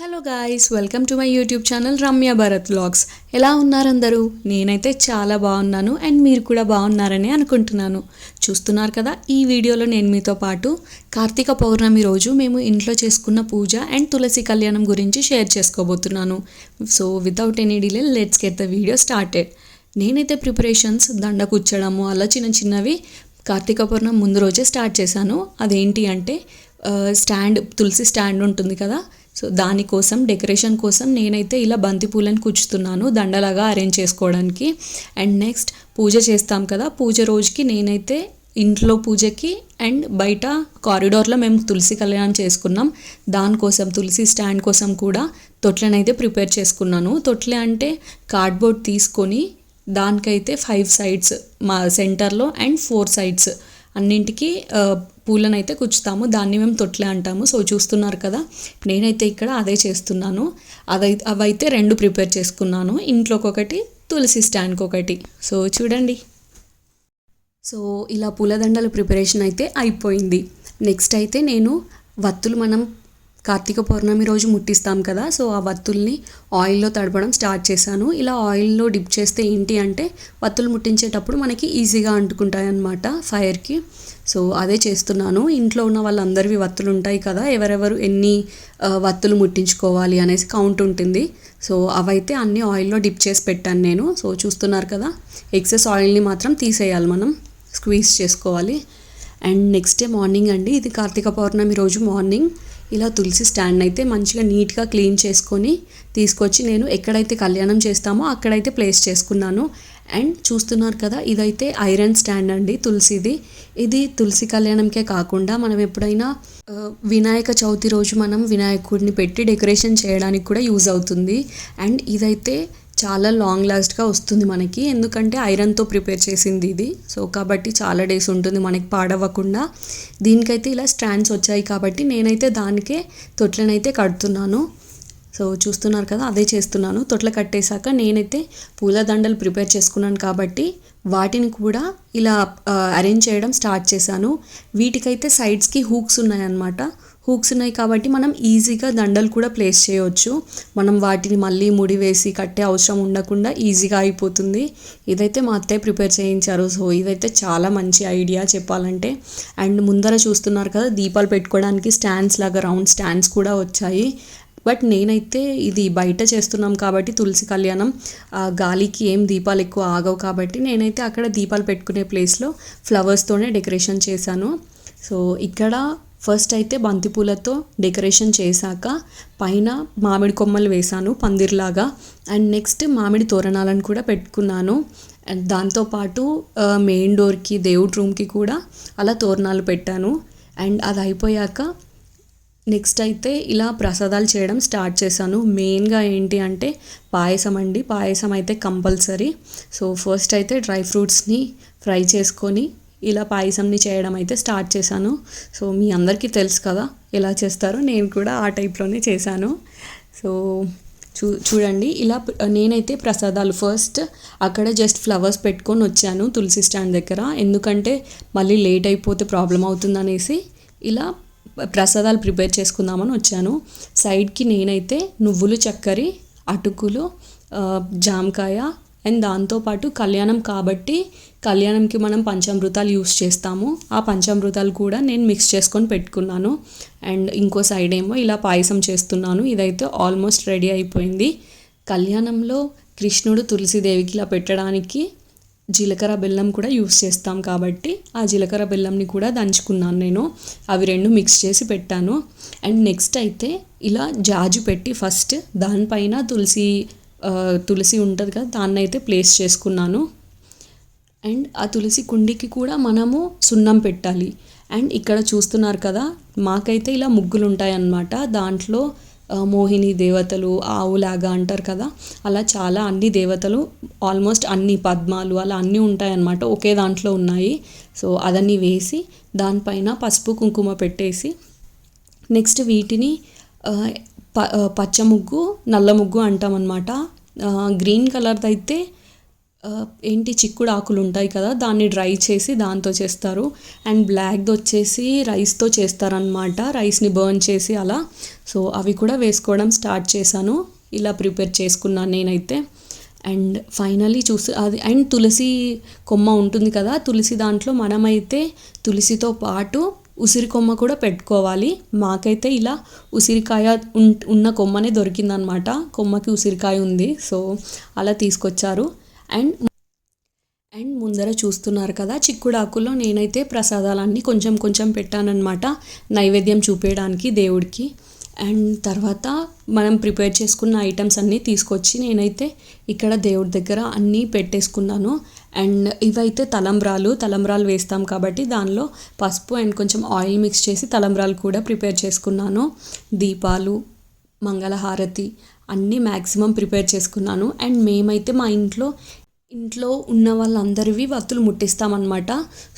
Hello guys welcome to my YouTube channel Ramya Bharath vlogs ఎలా ఉన్నారందరూ? నేనైతే చాలా బాగున్నాను అండ్ మీరు కూడా బాగున్నారని అనుకుంటున్నాను. చూస్తున్నారు కదా ఈ వీడియోలో నేను మీతో పాటు కార్తీక పౌర్ణమి రోజు మేము ఇంట్లో చేసుకున్న పూజ అండ్ తులసి కళ్యాణం గురించి షేర్ చేసుకోబోతున్నాను. So without any delay let's get the video started నేనైతే ప్రిపరేషన్స్ దండ కూర్చడము అలా చిన్న చిన్నవి కార్తీక పౌర్ణమి ముందు రోజే స్టార్ట్ చేశాను. అదేంటి అంటే స్టాండ్ తులసి స్టాండ్ ఉంటుంది కదా సో దానికోసం డెకరేషన్ కోసం నేనైతే ఇలా బంతిపూలను కుచ్చుతున్నాను దండలాగా అరేంజ్ చేసుకోవడానికి. అండ్ నెక్స్ట్ పూజ చేస్తాం కదా పూజ రోజుకి నేనైతే ఇంట్లో పూజకి అండ్ బయట కారిడార్లో మేము తులసి కళ్యాణం చేసుకున్నాం. దానికోసం తులసి స్టాండ్ కోసం కూడా తొట్లనైతే ప్రిపేర్ చేసుకున్నాను. తొట్లే అంటే కార్డ్బోర్డ్ తీసుకొని దానికైతే ఫైవ్ సైడ్స్ మా సెంటర్లో అండ్ ఫోర్ సైడ్స్ అన్నింటికి పూలను అయితే కుచ్చుతాము. దాన్ని మేము తొట్లే అంటాము. సో చూస్తున్నారు కదా నేనైతే ఇక్కడ అదే చేస్తున్నాను. అదై అవైతే రెండు ప్రిపేర్ చేసుకున్నాను. ఇంట్లోకి ఒకటి తులసి స్టాండ్కి ఒకటి సో చూడండి. సో ఇలా పూలదండల ప్రిపరేషన్ అయితే అయిపోయింది. నెక్స్ట్ అయితే నేను వత్తులు మనం కార్తీక పౌర్ణమి రోజు ముట్టిస్తాం కదా సో ఆ వత్తుల్ని ఆయిల్లో తడపడం స్టార్ట్ చేశాను. ఇలా ఆయిల్లో డిప్ చేస్తే ఏంటి అంటే వత్తులు ముట్టించేటప్పుడు మనకి ఈజీగా అంటుకుంటాయన్నమాట ఫైర్కి. సో అదే చేస్తున్నాను. ఇంట్లో ఉన్న వాళ్ళందరివి వత్తులు ఉంటాయి కదా ఎవరెవరు ఎన్ని వత్తులు ముట్టించుకోవాలి అనేసి కౌంట్ ఉంటుంది. సో అవైతే అన్ని ఆయిల్లో డిప్ చేసి పెట్టాను నేను. సో చూస్తున్నారు కదా ఎక్సెస్ ఆయిల్ని మాత్రం తీసేయాలి మనం స్క్వీజ్ చేసుకోవాలి. అండ్ నెక్స్ట్ డే మార్నింగ్ అండి ఇది కార్తీక పౌర్ణమి రోజు మార్నింగ్. ఇలా తులసి స్టాండ్ అయితే మంచిగా నీట్గా క్లీన్ చేసుకొని తీసుకొచ్చి నేను ఎక్కడైతే కళ్యాణం చేస్తామో అక్కడైతే ప్లేస్ చేసుకున్నాను. అండ్ చూస్తున్నారు కదా ఇదైతే ఐరన్ స్టాండ్ అండి తులసిది. ఇది తులసి కళ్యాణంకే కాకుండా మనం ఎప్పుడైనా వినాయక చవితి రోజు మనం వినాయకుడిని పెట్టి డెకరేషన్ చేయడానికి కూడా యూజ్ అవుతుంది. అండ్ ఇదైతే చాలా లాంగ్ లాస్ట్గా వస్తుంది మనకి. ఎందుకంటే ఐరన్తో ప్రిపేర్ చేసింది ఇది. సో కాబట్టి చాలా డేస్ ఉంటుంది మనకి పాడవ్వకుండా. దీనికైతే ఇలా స్టాండ్స్ వచ్చాయి కాబట్టి నేనైతే దానికే తొట్లనైతే కడుతున్నాను. సో చూస్తున్నారు కదా అదే చేస్తున్నాను. తొట్ల కట్టేశాక నేనైతే పూల దండలు ప్రిపేర్ చేసుకున్నాను కాబట్టి వాటిని కూడా ఇలా అరేంజ్ చేయడం స్టార్ట్ చేశాను. వీటికైతే సైడ్స్కి హూక్స్ ఉన్నాయన్నమాట. హూక్స్ ఉన్నాయి కాబట్టి మనం ఈజీగా దండలు కూడా ప్లేస్ చేయవచ్చు. మనం వాటిని మళ్ళీ ముడి వేసి కట్టే అవసరం ఉండకుండా ఈజీగా అయిపోతుంది. ఇదైతే మా అత్తయ్య ప్రిపేర్ చేయించారు. సో ఇదైతే చాలా మంచి ఐడియా చెప్పాలంటే. అండ్ ముందర చూస్తున్నారు కదా దీపాలు పెట్టుకోవడానికి స్టాండ్స్ లాగా రౌండ్ స్టాండ్స్ కూడా వచ్చాయి. బట్ నేనైతే ఇది బయట చేస్తున్నాం కాబట్టి తులసి కళ్యాణం ఆ గాలికి ఏం దీపాలు ఎక్కువ ఆగవు కాబట్టి నేనైతే అక్కడ దీపాలు పెట్టుకునే ప్లేస్లో ఫ్లవర్స్తోనే డెకరేషన్ చేశాను. సో ఇక్కడ ఫస్ట్ అయితే బంతిపూలతో డెకరేషన్ చేశాక పైన మామిడి కొమ్మలు వేశాను పందిర్లాగా. అండ్ నెక్స్ట్ మామిడి తోరణాలను కూడా పెట్టుకున్నాను. అండ్ దాంతోపాటు మెయిన్ డోర్కి దేవుడి రూమ్కి కూడా అలా తోరణాలు పెట్టాను. అండ్ అది అయిపోయాక నెక్స్ట్ అయితే ఇలా ప్రసాదాలు చేయడం స్టార్ట్ చేశాను. మెయిన్గా ఏంటి అంటే పాయసం అండి. పాయసం అయితే కంపల్సరీ. సో ఫస్ట్ అయితే డ్రై ఫ్రూట్స్ని ఫ్రై చేసుకొని ఇలా పాయసంని చేయడం అయితే స్టార్ట్ చేశాను. సో మీ అందరికీ తెలుసు కదా ఎలా చేస్తారో. నేను కూడా ఆ టైప్లోనే చేశాను. సో చూ చూడండి. ఇలా నేనైతే ప్రసాదాలు ఫస్ట్ అక్కడ జస్ట్ ఫ్లవర్స్ పెట్టుకొని వచ్చాను తులసి స్టాండ్ దగ్గర. ఎందుకంటే మళ్ళీ లేట్ అయిపోతే ప్రాబ్లం అవుతుందనేసి ఇలా ప్రసాదాలు ప్రిపేర్ చేసుకుందామని వచ్చాను. సైడ్కి నేనైతే నువ్వులు చక్కెర అటుకులు జామకాయ అండ్ దాంతోపాటు కళ్యాణం కాబట్టి కళ్యాణంకి మనం పంచామృతాలు యూస్ చేస్తాము. ఆ పంచామృతాలు కూడా నేను మిక్స్ చేసుకొని పెట్టుకున్నాను. అండ్ ఇంకో సైడ్ ఏమో ఇలా పాయసం చేస్తున్నాను. ఇదైతే ఆల్మోస్ట్ రెడీ అయిపోయింది. కళ్యాణంలో కృష్ణుడు తులసిదేవికి ఇలా పెట్టడానికి జీలకర్ర బెల్లం కూడా యూస్ చేస్తాం కాబట్టి ఆ జీలకర్ర బెల్లంని కూడా దంచుకున్నాను నేను. అవి రెండు మిక్స్ చేసి పెట్టాను. అండ్ నెక్స్ట్ అయితే ఇలా జాజు పెట్టి ఫస్ట్ దానిపైన తులసి తులసి ఉంటుంది కదా దాన్ని అయితే ప్లేస్ చేసుకున్నాను. అండ్ ఆ తులసి కుండికి కూడా మనము సున్నం పెట్టాలి. అండ్ ఇక్కడ చూస్తున్నారు కదా మాకైతే ఇలా ముగ్గులు ఉంటాయన్నమాట దాంట్లో మోహిని దేవతలు ఆవులాగా అంటారు కదా అలా చాలా అన్ని దేవతలు ఆల్మోస్ట్ అన్ని పద్మాలు అలా అన్నీ ఉంటాయన్నమాట ఒకే దాంట్లో ఉన్నాయి. సో అదన్నీ వేసి దానిపైన పసుపు కుంకుమ పెట్టేసి నెక్స్ట్ వీటిని ప పచ్చ ముగ్గు నల్ల ముగ్గు అంటామన్నమాట గ్రీన్ కలర్ది అయితే ఏంటి చిక్కుడు ఆకులు ఉంటాయి కదా దాన్ని డ్రై చేసి దాంతో చేస్తారు. అండ్ బ్లాక్ది వచ్చేసి రైస్తో చేస్తారనమాట రైస్ని బర్న్ చేసి అలా. సో అవి కూడా వేసుకోవడం స్టార్ట్ చేశాను. ఇలా ప్రిపేర్ చేసుకున్నాను నేనైతే. అండ్ ఫైనలీ చూసి అది అండ్ తులసి కొమ్మ ఉంటుంది కదా తులసి దాంట్లో మనమైతే తులసితో పాటు ఉసిరి కొమ్మ కూడా పెట్టుకోవాలి. మాకైతే ఇలా ఉసిరికాయ ఉన్- ఉన్న కొమ్మనే దొరికిందనమాట. కొమ్మకి ఉసిరికాయ ఉంది. సో అలా తీసుకొచ్చారు. అండ్ అండ్ ముందర చూస్తున్నారు కదా చిక్కుడాకులో నేనైతే ప్రసాదాలన్నీ కొంచెం కొంచెం పెట్టానన్నమాట నైవేద్యం చూపేయడానికి దేవుడికి. అండ్ తర్వాత మనం ప్రిపేర్ చేసుకున్న ఐటమ్స్ అన్నీ తీసుకొచ్చి నేనైతే ఇక్కడ దేవుడి దగ్గర అన్నీ పెట్టేసుకున్నాను. అండ్ ఇవైతే తలంబ్రాలు తలంబ్రాలు వేస్తాం కాబట్టి దానిలో పసుపు అండ్ కొంచెం ఆయిల్ మిక్స్ చేసి తలంబ్రాలు కూడా ప్రిపేర్ చేసుకున్నాను. దీపాలు మంగళహారతి అన్నీ మ్యాక్సిమం ప్రిపేర్ చేసుకున్నాను. అండ్ మేమైతే మా ఇంట్లో ఇంట్లో ఉన్న వాళ్ళందరివి వత్తులు ముట్టిస్తామన్నమాట.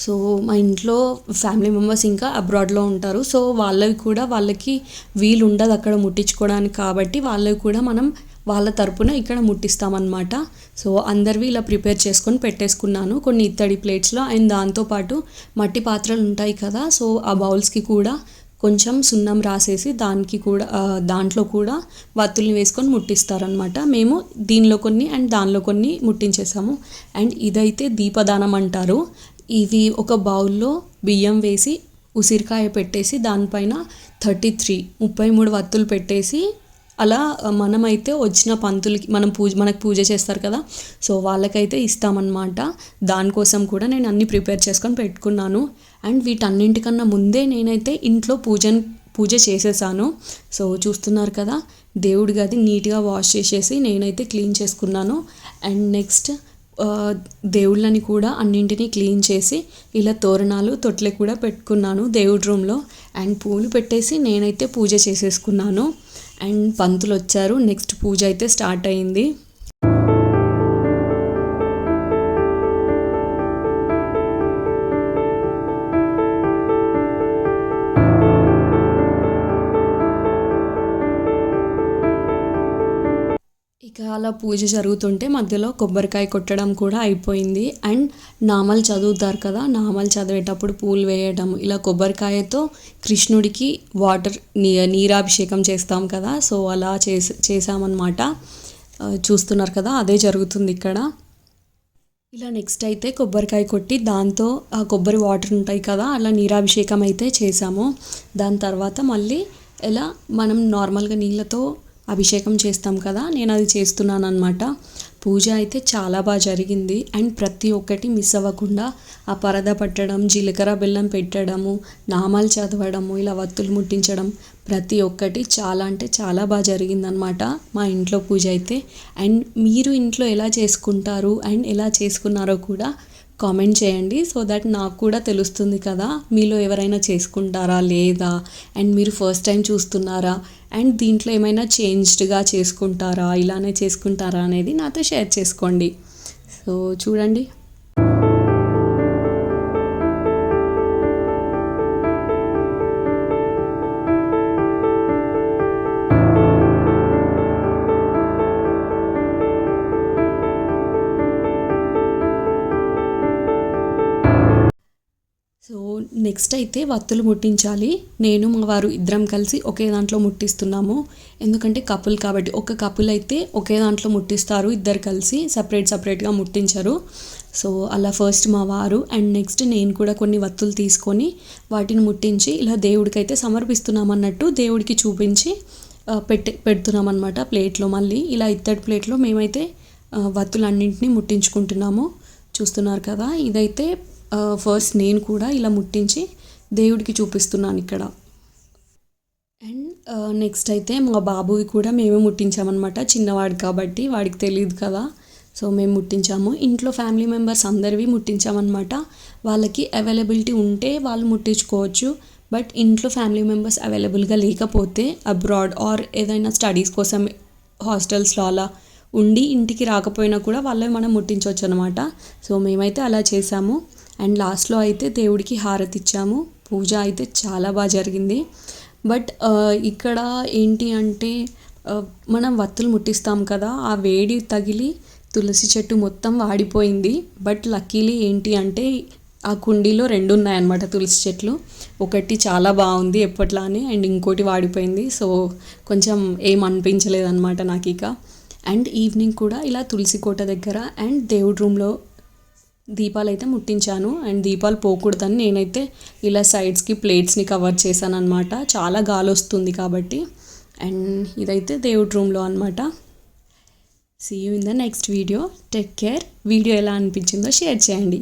సో మా ఇంట్లో ఫ్యామిలీ మెంబర్స్ ఇంకా అబ్రాడ్లో ఉంటారు. సో వాళ్ళవి కూడా వాళ్ళకి వీలు ఉండదు అక్కడ ముట్టించుకోవడానికి కాబట్టి వాళ్ళవి కూడా మనం వాళ్ళ తరపున ఇక్కడ ముట్టిస్తామన్నమాట. సో అందరివి ఇలా ప్రిపేర్ చేసుకొని పెట్టేసుకున్నాను. కొన్ని ఇత్తడి ప్లేట్స్లో అండ్ దాంతోపాటు మట్టి పాత్రలు ఉంటాయి కదా. సో ఆ బౌల్స్కి కూడా కొంచెం సున్నం రాసేసి దానికి కూడా దాంట్లో కూడా వత్తుల్ని వేసుకొని ముట్టిస్తారనమాట మేము దీనిలో కొన్ని అండ్ దానిలో కొన్ని ముట్టించేసాము. అండ్ ఇదైతే దీపదానం అంటారు. ఇవి ఒక బౌల్లో బియ్యం వేసి ఉసిరికాయ పెట్టేసి దానిపైన థర్టీ త్రీ ముప్పై మూడు వత్తులు పెట్టేసి అలా మనమైతే వచ్చిన పంతులకి మనం పూజ మనకు పూజ చేస్తారు కదా సో వాళ్ళకైతే ఇస్తామన్నమాట. దానికోసం కూడా నేను అన్ని ప్రిపేర్ చేసుకొని పెట్టుకున్నాను. అండ్ వీటన్నింటికన్నా ముందే నేనైతే ఇంట్లో పూజ పూజ చేసేసాను. సో చూస్తున్నారు కదా దేవుడి గది నీట్గా వాష్ చేసేసి నేనైతే క్లీన్ చేసుకున్నాను. అండ్ నెక్స్ట్ దేవుళ్ళని కూడా అన్నింటినీ క్లీన్ చేసి ఇలా తోరణాలు తొట్లే కూడా పెట్టుకున్నాను దేవుడి రూమ్లో. అండ్ పూలు పెట్టేసి నేనైతే పూజ చేసేసుకున్నాను. అండ్ పంతులు వచ్చారు. నెక్స్ట్ పూజ అయితే స్టార్ట్ అయింది. ఇక అలా పూజ జరుగుతుంటే మధ్యలో కొబ్బరికాయ కొట్టడం కూడా అయిపోయింది. అండ్ నామాలు చదువుతారు కదా నామాలు చదివేటప్పుడు పూలు వేయడం ఇలా కొబ్బరికాయతో కృష్ణుడికి వాటర్ నీ నీరాభిషేకం చేస్తాం కదా సో అలా చేసి చేసామన్నమాట చూస్తున్నారు కదా అదే జరుగుతుంది ఇక్కడ. ఇలా నెక్స్ట్ అయితే కొబ్బరికాయ కొట్టి దాంతో ఆ కొబ్బరి వాటర్ ఉంటాయి కదా అలా నీరాభిషేకం అయితే చేసాము దాని తర్వాత మళ్ళీ ఎలా మనం నార్మల్గా నీళ్ళతో అభిషేకం చేస్తాం కదా నేను అది చేస్తున్నాను అనమాట పూజ అయితే చాలా బాగా జరిగింది. అండ్ ప్రతి ఒక్కటి మిస్ అవ్వకుండా ఆ పరద పట్టడం జీలకర్ర బెల్లం పెట్టడము నామాలు చదవడము ఇలా వత్తులు ముట్టించడం ప్రతి ఒక్కటి చాలా అంటే చాలా బాగా జరిగిందనమాట మా ఇంట్లో పూజ అయితే. అండ్ మీరు ఇంట్లో ఎలా చేసుకుంటారు? అండ్ ఎలా చేసుకున్నారో కూడా కామెంట్ చేయండి సో దట్ నాకు కూడా తెలుస్తుంది కదా మీలో ఎవరైనా చేసుకుంటారా లేదా? అండ్ మీరు ఫస్ట్ టైం చూస్తున్నారా? అండ్ దీంట్లో ఏమైనా చేంజ్డ్గా చేసుకుంటారా? ఇలానే చేసుకుంటారా అనేది నాతో షేర్ చేసుకోండి. సో చూడండి. నెక్స్ట్ అయితే వత్తులు ముట్టించాలి. నేను మా వారు ఇద్దరం కలిసి ఒకే దాంట్లో ముట్టిస్తున్నాము. ఎందుకంటే కపుల్ కాబట్టి ఒక కపుల్ అయితే ఒకే దాంట్లో ముట్టిస్తారు. ఇద్దరు కలిసి సపరేట్ సపరేట్గా ముట్టించరు. సో అలా ఫస్ట్ మా వారు అండ్ నెక్స్ట్ నేను కూడా కొన్ని వత్తులు తీసుకొని వాటిని ముట్టించి ఇలా దేవుడికైతే సమర్పిస్తున్నామన్నట్టు దేవుడికి చూపించి పెట్టి పెట్టే ప్లేట్లో మళ్ళీ. ఇలా ఇత్తడి ప్లేట్లో మేమైతే ఆ, వత్తులన్నింటినీ ముట్టించుకుంటున్నాము. చూస్తున్నారు కదా ఇదైతే ఫస్ట్ నేను కూడా ఇలా ముట్టించి దేవుడికి చూపిస్తున్నాను ఇక్కడ. అండ్ నెక్స్ట్ అయితే మా బాబువి కూడా మేమే ముట్టించామన్నమాట. చిన్నవాడు కాబట్టి వాడికి తెలియదు కదా. సో మేము ముట్టించాము. ఇంట్లో ఫ్యామిలీ మెంబర్స్ అందరివి ముట్టించామన్నమాట. వాళ్ళకి అవైలబిలిటీ ఉంటే వాళ్ళు ముట్టించుకోవచ్చు. బట్ ఇంట్లో ఫ్యామిలీ మెంబర్స్ అవైలబుల్గా లేకపోతే అబ్రాడ్ ఆర్ ఏదైనా స్టడీస్ కోసం హాస్టల్స్లో అలా ఉండి ఇంటికి రాకపోయినా కూడా వాళ్ళవి మనం ముట్టించవచ్చు అనమాట సో మేమైతే అలా చేసాము. అండ్ లాస్ట్లో అయితే దేవుడికి హారతి ఇచ్చాము. పూజ అయితే చాలా బాగా జరిగింది. బట్ ఇక్కడ ఏంటి అంటే మనం వత్తులు ముట్టిస్తాం కదా ఆ వేడి తగిలి తులసి చెట్టు మొత్తం వాడిపోయింది. బట్ లక్కీలీ ఏంటి అంటే ఆ కుండీలో రెండు ఉన్నాయన్నమాట తులసి చెట్లు. ఒకటి చాలా బాగుంది ఎప్పట్లానే అండ్ ఇంకోటి వాడిపోయింది. సో కొంచెం ఏం అనిపించలేదు అనమాట నాకు ఇక అండ్ ఈవినింగ్ కూడా ఇలా తులసి కోట దగ్గర అండ్ దేవుడి రూమ్లో దీపాలు అయితే ముట్టించాను. అండ్ దీపాలు పోకూడదని నేనైతే ఇలా సైడ్స్కి ప్లేట్స్ని కవర్ చేశాను అనమాట చాలా గాలి వస్తుంది కాబట్టి. అండ్ ఇదైతే దేవుడి రూమ్లో అనమాట see you in the next video take care video ఎలా అనిపించిందో షేర్ చేయండి.